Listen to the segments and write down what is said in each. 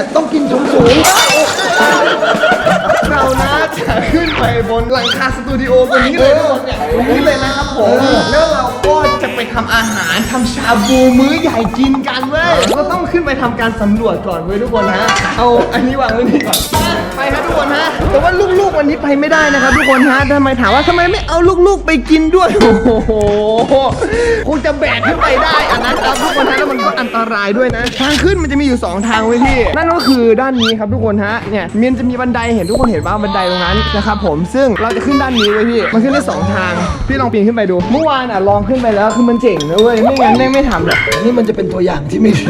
เนี่ยต้องกินสูงสูงเรานะจะขึ้นไปบนหลังคาสตูดิโอบนนี้เลยทุกคนเนี่ยตรงนี้เลยนะครับผมแล้วเรา ก็จะไปทำอาหารทำชาบูมื้อใหญ่กินกันเว้ยก็ต้องขึ้นไปทำการสำรวจก่อนเว้ยทุกคนฮะ เอาอันนี้วางไว้นี่ก่อนไปฮะทุกคนฮะ แต่ว่าลูกๆวันนี้ไปไม่ได้นะครับทุกคนฮะทำไมถามว่าทำไมไม่เอาลูกๆไปกินด้วย โอ้โห คงจะแบกขึ้นไปได้อันนั้นครับทุกคนฮะแล้วมันก็อันตรายด้วยนะ ทางขึ้นมันจะมีอยู่สองทางเว้ยพี่ นั่นก็คือด้านนี้ครับทุกคนฮะ เนี่ยมันจะมีบันไดเห็นทุกคนเห็นว่าบันไดตรงนั้นนะครับผม ซึ่งเราจะขึ้นด้านนี้เว้ยพี่ มันขึ้นได้สองทาง พี่ลองปีนขึ้นไปดู เมื่อวานอะลองขึ้นไปแล้วคือมันเจ๋งนะเว้ยไม่งั้นแม่งไม่ทำหรอกๆอันนี้มันจะเป็นตัวอย่างที่ไม่ดี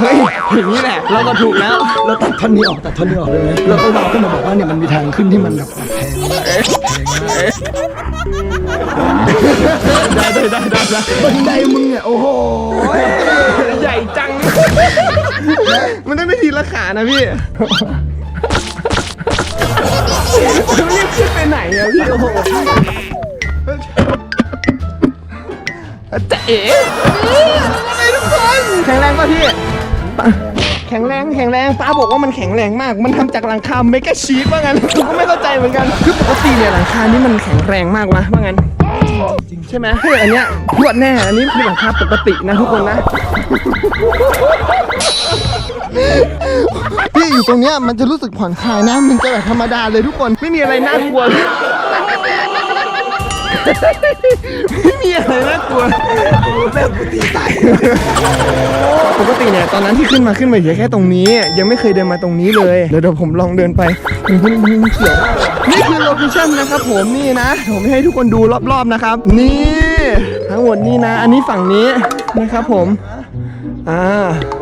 เฮ้ยอย่างนี้แหละเราก็ถูกแล้ว เราตัดท่อนนี้ออกตัดท่อนนี้ออกเลยไหมเราก็วางขึ้นมาบอกว่าเนี่ยมันมีทางขึ้นที่มันแบบแพงได้ได้ได้ได้ได้บันไดมึงเนี่ยโอ้โหใหญ่จัง มันต้องได้ทีละขานะพี่ต้องรีบขึ้นไปไหนอะพี่โอ้โห จะเอ๋อะไรทุกคนแข็งแรงป่ะพี่แข็งแรงแข็งแรงป้าบอกว่ามันแข็งแรงมาก มันทำจากหลังคาเมกะชีทว่างั้นผมก็ไม่เข้าใจเหมือนกันคือปกติเนี่ยหลังคานี่มันแข็งแรงมากวะว่างั้นจริงใช่ไหมเฮ้ยอันเนี้ยพวดแน่อันนี้คือหลังคาปกตินะทุกคนนะพี่อยู่ตรงเนี้ยมันจะรู้สึกผ่อนคลายนะมันจะแบบธรรมดาเลยทุกคนไม่มีอะไรน่ากลัวเลย ไม่มีอะไรน่ากลัวแม่กูตีตายปกติเนี่ยตอนนั้นที่ขึ้นมาขึ้นมาแค่ตรงนี้ ยังไม่เคยเดินมาตรงนี้เลยเดี๋ยวเดี๋ยวผมลองเดินไปมันมันมันเขียวมากเลยนี่คือโลเคชั่นนะครับผมนี่นะ ผมให้ทุกคนดูรอบๆนะครับ นี่ ทั้งหมดนี่นะ อันนี้ฝั่งนี้นะครับผม อ่า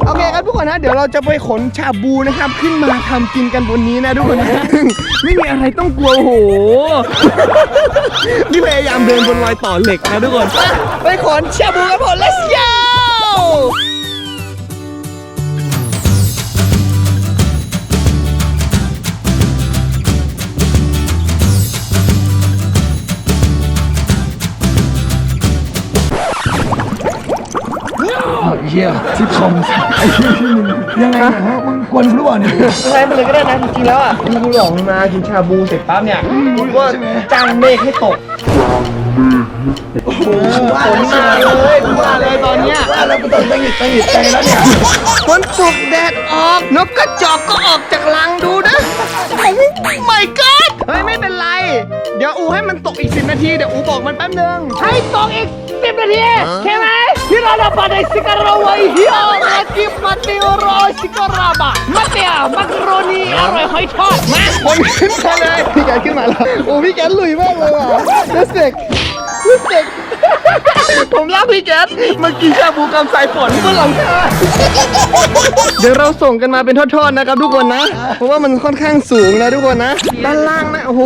โอเคครับทุกคนนะเดี๋ยวเราจะไปขนชาบูนะครับ ขึ้นมาทำกินกันบนนี้นะทุกคนนะซึ่งไม่มีอะไรต้องกลัวโอ้โหนี่พยายามเดินบนรอยต่อเหล็กนะทุกคนอะไปขนชาบูกันหมด let's go ฮียซิทคอมไอ้เหี้ยที่มึงยังไงเนี่ยฮะมึงกวนรู้เปล่าเนี่ยใช้ไปเลยก็ได้นะจริงๆแล้วอะกูหลอกมึงมากินชาบูเสร็จปั๊บเนี่ยกูก็จ้างเมฆให้ตกว่าฝนมาเลยฝนมาเลยตอนเนี้ยว่าแล้วกูต้องตั้งหิดตั้งหิดใจแล้วเนี่ยฝนตกแดดออก นกกระจอกก็ออกจากรังดูนะไม่กัดเฮ้ยไม่เป็นไร เดี๋ยวอูให้มันตกอีกสินาที เดี๋ยวอูบอกมันแป๊บนึงให้ตกอีกสิบนาทีใช่ไหม ที่เราดับในสิการาวายเฮียมากิมาเตโอโรสิการาบะมาเตียมักโรนีอร่อยหอยทอดมาคนขึ้นมาเลยพี่แกขึ้นมาแล้ว โอ้พี่แกลุยมากเลยว่ะเล สเด็กเลสเด็กผมรักพี่แก๊สมากินชาบูกำสายฝนบนหลังคาเดี๋ยวเราส่งกันมาเป็นทอดๆนะครับทุกคนนะ เพราะว่ามันค่อนข้างสูงนะทุกคนนะ ด้านล่างนะ โอ้โห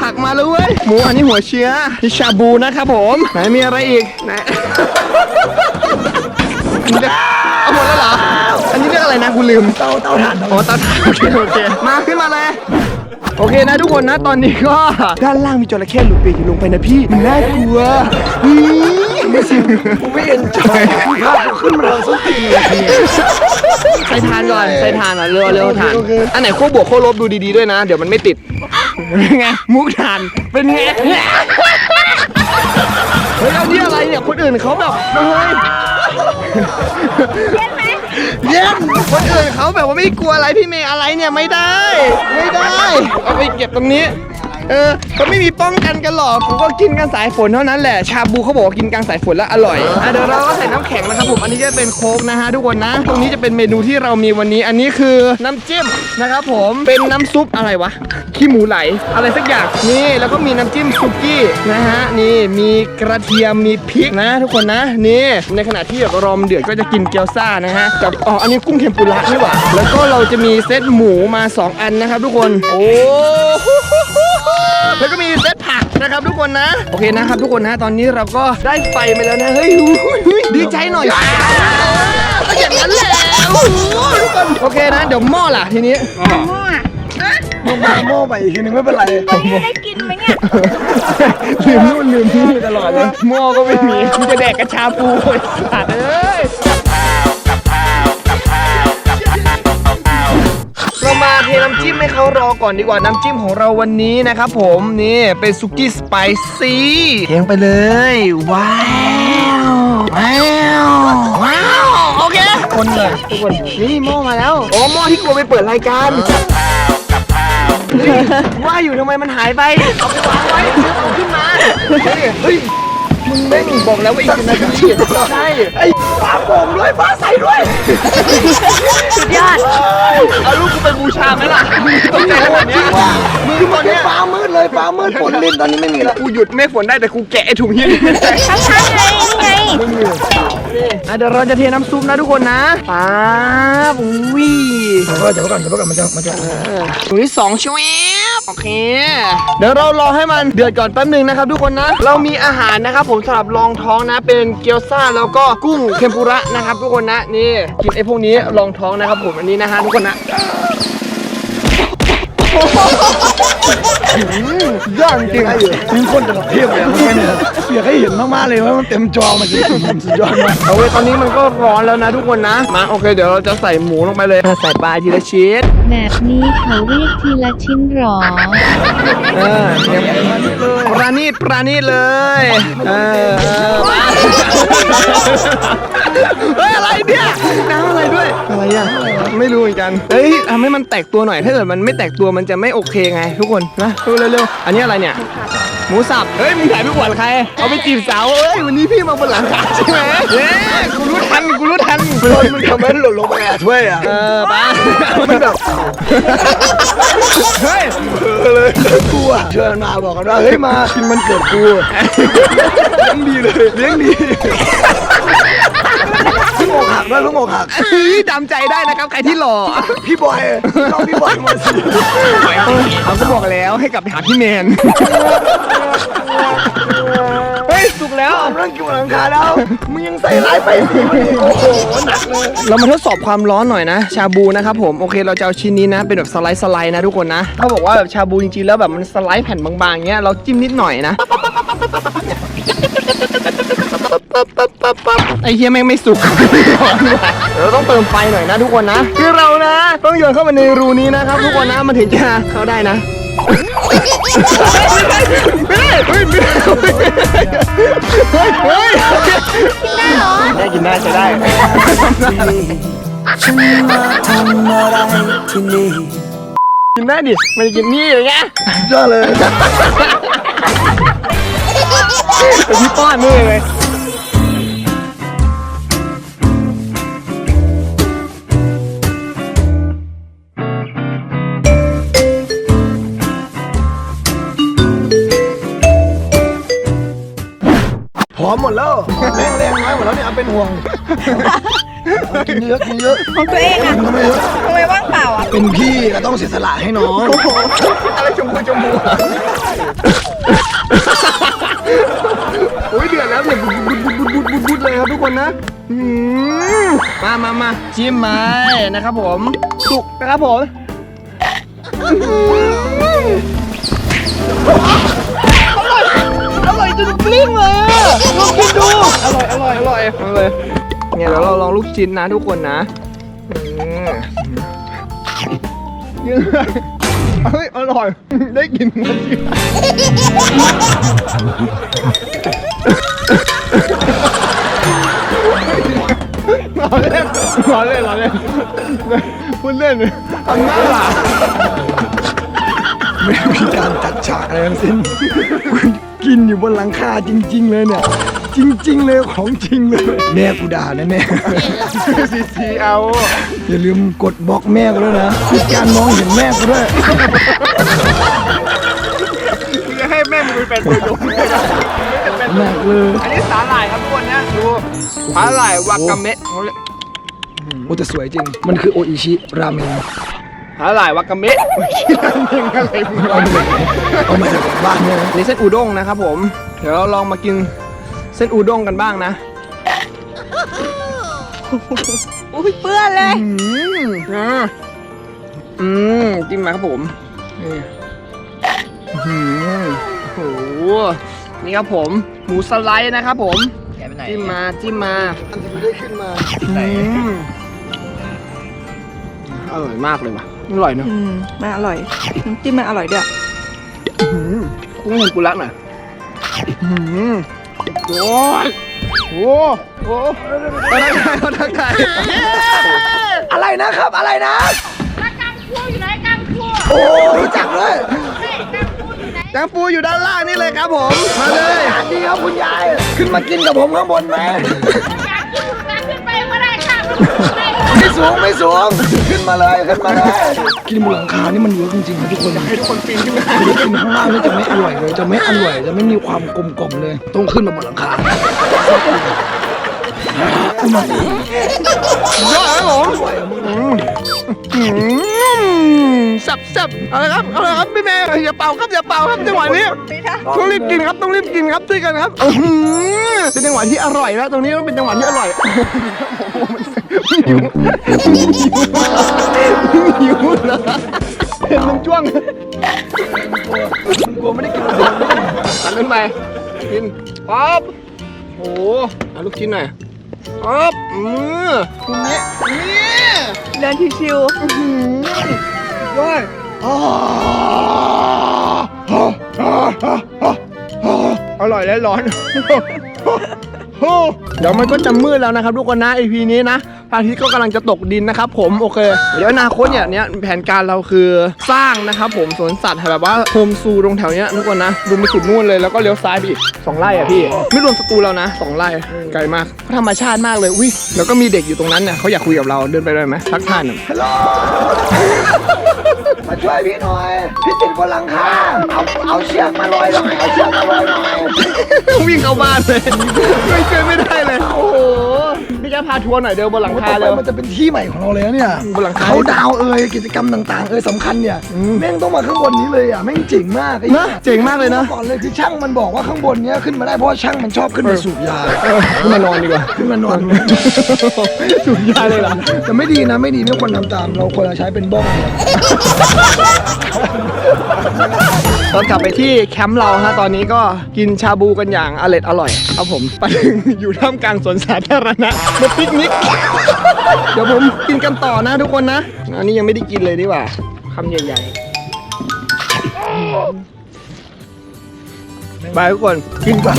ผักมาแล้วเว้ยหมูอันนี้หัวเชื้อที่ชาบูนะครับผม ไหนมีอะไรอีก ไหนมึงจะเอาหมดแล้วเหรอ อันนี้เรียกอะไรนะกูลืม เตาเตาถ่านอ๋อตาถ่านโอเคโอเค มาขึ้นมาเลย โอเคนะทุกคนนะตอนนี้ก็ ด้านล่างมีจระเข้หลุดปีกอยู่ลงไปนะพี่มันน่ากลัวอื้อไม่สิกูไม่เอ็นจอยภาพกูขึ้นมาทางส้นตีนเลยทีใส่ทานก่อนใส่ทานอะเร็วเร็วทานโอเคอันไหนขั้วบวกขั้วลบดูดีๆด้วยนะ เดี๋ยวมันไม่ติดเป็นไงมุกทานเป็นไงเฮ้ยเอาที่อะไรเนี่ย คนอื่นเขาแบบเฮ้ยเย็นคนอื่นเขาแบบว่าไม่กลัวอะไรพี่เมย์อะไรเนี่ยไม่ได้ ไม่ได้ เอาไปเก็บตรงนี้ เออเขาไม่มีป้องกันกันหรอกผมก็กินกันสายฝนเท่านั้นแหละ ชาบูเขาบอกว่ากินกลางสายฝนแล้วอร่อยอะเดี๋ยวเราก็ใส่น้ำแข็งนะครับผมอันนี้จะเป็นโค้กนะฮะทุกคนนะ ตรงนี้จะเป็นเมนูที่เรามีวันนี้ อันนี้คือน้ำจิ้มนะครับผมเป็นน้ำซุปอะไรวะขี้หมูไหล อะไรสักอย่างนี่แล้วก็มีน้ำจิ้มซุกี้นะฮะนี่มีกระเทียมมีพริกนะ ทุกคนนะนี่ในขณะที่แบบรอมนเดือดก็จะกินเกี๊ยวซ่านะฮะกับอ๋ออันนี้กุ้งเทมปุระนี่หว่าแล้วก็เราจะมีเซตหมูมาสองอันนะครับทุกคนโอ้ แล้วก็มีเซตผักนะครับทุกคนนะ โอเคนะครับทุกคนนะตอนนี้เราก็ได้ไฟไปแล้วนะ เฮ้ยหูยหูยดีใจหน่อยก็อย่างนั้นแหละโอ้โหทุกคนโอเคนะ เดี๋ยวหม้อล่ะทีนี้มึงมาโม่ไปอีกทีนึงไม่เป็นไรวันนี้ได้กินไหมเนี่ยลืลืมนู่นลืมนี่ตลอดเลยหม้อก็ไม่มีมึงจะแดกกระชาปูไอ้สัตว์เอ้ย น้ำจิ้มให้เขารอก่อนดีกว่าน้ำจิ้มของเราวันนี้นะครับผมนี่เป็นซุกี้สไปซี่เทงไปเลย ว้าวว้าวว้าวโอเคคนเลยทุกคนนี่หม้อมาแล้วโอ้หม้อที่กูเอาไปเปิดรายการว่าอยู่ทำไมมันหายไปเอาไปวางไว้เอาขึ้นมาเฮ้ย มึงแม่งบอกแล้วว่าอีกสิบนาทีใช่ไอ้ฟ้าโป่งด้วยฟ้าใสด้วยสุดยอดเอาลูกกูไปบูชาไหมล่ะตกใจขนาดเนี้ยมึงตอนเนี้ยฟ้ามืดเลยฟ้ามืดฝนลินตอนนี้ไม่มีแล้วกูหยุดไม่ฝนได้แต่กูแกะไอ้ถุงเฮียนี่ไม่ได้ข้างๆไงนี่ไง อะเดี๋ยวเราจะเทน้ำซุปนะทุกคนนะป๊าบอุ้ยเดี๋ยวก่อนเดี๋ยวก่อนเดี๋ยวก่อนมันจะมันจะถุงที่สองช่วยโอเค เดี๋ยวเรารอให้มันเดือดก่อนแป๊บหนึงนะครับทุกคนนะ เรามีอาหารนะครับผมสำหรับรองท้องนะ เป็นเกี๊ยวซ่าแล้วก็กุ้งเทมปุระนะครับทุกคนนะนี่กินไอ้พวกนี้รองท้องนะครับผมอันนี้นะฮะทุกคนนะ ย่างจริงมีคนจะมาเทียบเลยเมื่อกี้เนี่ยอยากให้เห็นมากๆเลยว่ามันเต็มจอมันจะสุดยอดมากเอาเว้ยตอนนี้มันก็ร้อนแล้วนะทุกคนนะ มาโอเคเดี๋ยวเราจะใส่หมูลงไปเลยใส่ปลาทีละชิ้นแบบนี้เขาเรียกทีละชิ้นหรอ เออเนี่ย ปราณีตปราณีตเลยเออเฮ้ยอะไรเนี่ยน้ำอะไรด้วยอะไรอะไม่รู้เหมือนกันเฮ้ยทำให้มันแตกตัวหน่อยถ้าเกิดมันไม่แตกตัวมันจะไม่โอเคไง ทุกคนนะดูเร็วๆอันนี้อะไรเนี่ย หมูสับ เฮ้ยมึงถ่ายไปอวดใคร เอาไปจีบสาวเฮ้ยวันนี้พี่มาบนหลังคาใช่ไหมเย้กูรู้ทันกูรู้ทันมันทำให้หล่นลงไปอะช่วยอะเออป้ามันแบบเฮ้ยเลยกูอะเชิญมาบอกกันว่าเฮ้ยมากินมันเกิดกูเลี้ยงดีเลยเลี้ยงดีเพิ่งอ กหักด้วยเพิ่งอกหักเฮ้ยดำใจได้นะครับ ใครที่หล่อพี่บอยน้องพี่บอยมาสิเขาก็บอกแล้วให้กลับไปหาพี่แมนเฮ้ยสุกแล้วเอาเรื่องกินบนหลังคาแล้วมึงยังใส่ร้ายไปสิมันอีกโอ้โหหนักเลยเรามาทดสอบความร้อนหน่อยนะ ชาบูนะครับผมโอเคเราจะเอาชิ้นนี้นะ เป็นแบบสไลด์สไลด์นะทุกคนนะเขาบอกว่าแบบชาบูจริงๆแล้วแบบมันสไลด์แผ่นบางๆเงี้ยเราจิ้มนิดหน่อยนะ ไอ้เฮียแม่งไม่สุกเดี๋ยวเราต้องเติมไฟหน่อยนะทุกคนนะ คือเรานะ ต้องโยนเข้ามาในรูนี้นะครับ ทุกคนนะมันถึงจะเข้าได้นะไม่ได้เฮ้ยไม่ได้เฮ้ยเฮ้ยกินได้ใช้ได้กินได้ดิไม่ได้กินนี่อย่างเงี้ยยอดเลยนพี่ป้อนนี่เลย อมหมดแล้วแรงแรงน้อยหมดแล้วเนี่ยเอาเป็นห่วงกินเยอะกินเยอะของตัวเองอะกินไม่เยอะทำไมว่างเปล่าอะเป็นพี่ก็ต้องเสียสละให้น้องอะไรชมพูชมพูโอ้ยเดือดแล้วเนี่ยบุดบุดบุดบุดบุดบุดเลยครับทุกคนนะอืมมามามาจิ้มมานะครับผมสุกนะครับผม อร่อยอร่อยเอาเลยเนี่ยเดี๋ยวเราลองลูกชิ้นนะทุกคนนะอืมเฮ้ยอร่อย ได้กินมันรอเล่นรอเล่นรอเล่นพูดเล่นทำหน้าหลาไม่มีการจัดฉากอะไรทั้งสิ้นกินอยู่บนหลังคาจริง ๆ เลยเนี่ย จริง ๆ เลยของจริงเลย แม่กูด่าแน่ซีซีเอาๆอย่าลืมกดบล็อกแม่กูด้วยนะปิดการมองเห็นแม่กูด้วยกูจะให้แม่มึงเป็นตัวยงเลยนะหนักเลยอันนี้สาหร่ายครับทุกคนนะดูสาหร่ายวากาเมะเขาเรียกโอ้แต่สวยจริง มันคือโออิชิราเมงสาหร่ายวากาเมะไม่ใช่ร้านเองอะไรมึงเอามาจากเอามาจากบ้านเนี่ยนะนี่เส้นอูด้งนะครับผม เดี๋ยวเราลองมากิน เส้นอูด้งกันบ้างนะอุ้ยเปื้อนเลย อืมอ่าอืมจิ้มมาครับผมนี่อื้อหือโอ้โหนี่ครับผม หมูสไลด์นะครับผม แกไปไหนจิ้มมาจิ้มมาอันที่ไม่ได้ขึ้นมาอืมอร่อยมากเลยว่ะอร่อยเนอะอืมมันอร่อยน้ำจิ้มมันอร่อยด้วย อืมกุ้งเห็นกุลักหน่อยอืม โอ้ยโอ้โหอาทักทายเอาทักทายอะไรนะครับอะไรนะกังฟูอยู่ไหนกังฟูโอ้รู้จักเลยเฮ้ยกังฟูอยู่ไหนแตงปูอยู่ด้านล่างนี่เลยครับผม มาเลย อันนี้ครับคุณยาย ขึ้นมากินกับผมข้างบนไหม อยากขึ้นแต่ขึ้นไปไม่ได้ค่ะมับ สูงไม่สูงขึ้นมาเลยขึ้นมาเลยกินบนหลังคานี่มันเวิร์กจริงๆนะทุกคนให้ทุกคนปีนขึ้นมากินข้างล่างนี่จะไม่อร่อยเลย จะไม่อร่อยจะไม่มีความกลมกล่อมเลย ต้องขึ้นมาบนหลังคา ยอดครับผมอืมอืมแซบแซบเอาละครับเอาละครับพี่แม่อย่าเป่าครับอย่าเป่าครับจังหวะนี้ต้องรีบกินครับต้องรีบกินครับช่วยกันครับเป็นจังหวะที่อร่อยแล้วตรงนี้ต้องเป็นจังหวะที่อร่อยหิวหิวเหรอเห็นมันจ้วงกลัวไม่ได้กินตัดขึ้นไปกินป๊อบโอ้โหเอาลูกชิ้นหน่อย ป๊อบอือคุณเนี้ยเนี่ยเดินชิวด้วยอร่อยและร้อน เดี๋ยวมันก็จะมืดแล้วนะครับทุกคนนะ EP นี้นะ พระอาทิตย์ก็กำลังจะตกดินนะครับผมโอเค เดี๋ยวอนาคตเนี่ยเนี้ยแผนการเราคือสร้างนะครับผมสวนสัตว์แบบว่าโฮมซูตรงแถวเนี้ยทุกคนนะดูไปสุดนู่นเลยแล้วก็เลี้ยวซ้ายไปอีกสองไร่อะพี่ ไม่รวมสตูเรานะสองไร่ไกลมากธรรมชาติมากเลยอุ้ยแล้วก็มีเด็กอยู่ตรงนั้นเนี่ยเขาอยากคุยกับเราเดินไปได้ไหมทักทายหน่อยฮัลโหลมาช่วยพี่หน่อยพี่ติดบนหลังคาเอาเอาเชือกมาลอยหน่อยเอาเชือกมาลอยหน่อยวิ่งเข้าบ้านเลยไม่ช่วยไม่ได้เลยโอ้โห พี่แกพาทัวร์หน่อยเดินบนหลังคาต่อเลไปยมันจะเป็นที่ใหม่ของเราเลยนะเนี่ยบนหลังคาเขาดาวเอ่ยกิจกรรมต่างๆเอ่ยสำคัญเนี่ยอืมแม่งต้องมาข้างบนนี้เลยอะแม่งเจ๋งมากไอ้นะเจ๋งมากเลยนะก่อนเลยคือช่างมันบอกว่าข้างบนเนี้ยขึ้นมาได้เพราะว่าช่างมันชอบขึ้นมาสูบยาเออขึ้นมานอนดีกว่าขึ้นมานอนสูบยาเลยเหรอแต่ไม่ดีนะไม่ดีไม่ควรทำตาม เราควรจะใช้เป็นบ้อง เนี่ยตอนกลับไปที่แคมป์เราฮะตอนนี้ก็กินชาบูกันอย่างอร่อยอร่อยครับผมไปถึงอยู่ท่ามกลางสวนสาธารณะมาปิกนิก เดี๋ยวผมกินกันต่อนะทุกคนนะ อันนี้ยังไม่ได้กินเลยดีกว่าคำใหญ่ๆไปทุกคนกินก่อน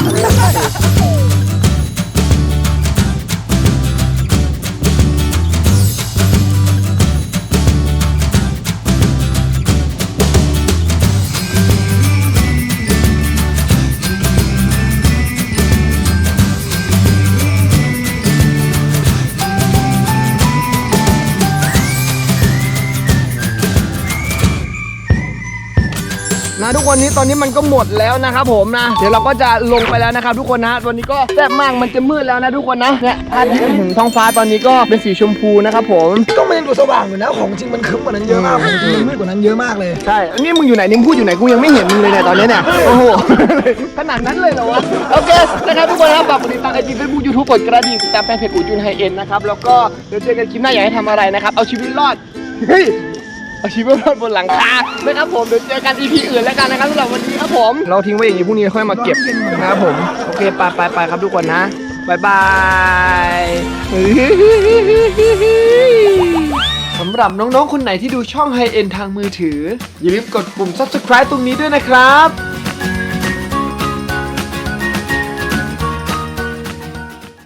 นะทุกคนนี้ตอนนี้มันก็หมดแล้วนะครับผมนะ เดี๋ยวเราก็จะลงไปแล้วนะครับทุกคนนะวันนี้ก็แซ่บมากมันจะมืดแล้วนะทุกคนนะเนี่ยพระอาทิตย์ถึงท้องฟ้าตอนนี้ก็เป็นสีชมพูนะครับผมก็มันยังดูสว่างอยู่นะของจริงมันคึ้มกว่านั้นเยอะมากของจริงมันมืดกว่านั้นเยอะมากเลยใช่อันนี้มึงอยู่ไหนนี่มึงพูดอยู่ไหนกูยังไม่เห็นมึงเลยเนี่ยตอนนี้เนี่ยโอ้โหขนาดนั้นเลยเหรอวะโอเคนะครับทุกคนนะครับฝากกดติดตามไอจีเฟซบุ๊กยูทูบกดกระดิ่งติดตามแฟนเพจอูจุนไฮเอ็นนะครับแล้วก็เดี๋ยวเจอกันคลิปหน้าอยากให้ทำอะไรนะครับเอาชีวิตรอดเฮ้ยเอาชีวิตรอดบนหลังคานะครับผมเดี๋ยวเจอกัน EP อื่นแล้วกันนะครับสำหรับวันนี้ครับผม เราทิ้งไว้อย่างนี้พรุ่งนี้ค่อยมาเก็บนะครับผม โอเคไปไปไปครับทุกคนนะบายบายสำหรับน้อง ๆ คนไหนที่ดูช่องไฮเอ็นทางมือถือ อย่าลืมกดปุ่ม subscribe ตรงนี้ด้วยนะครับ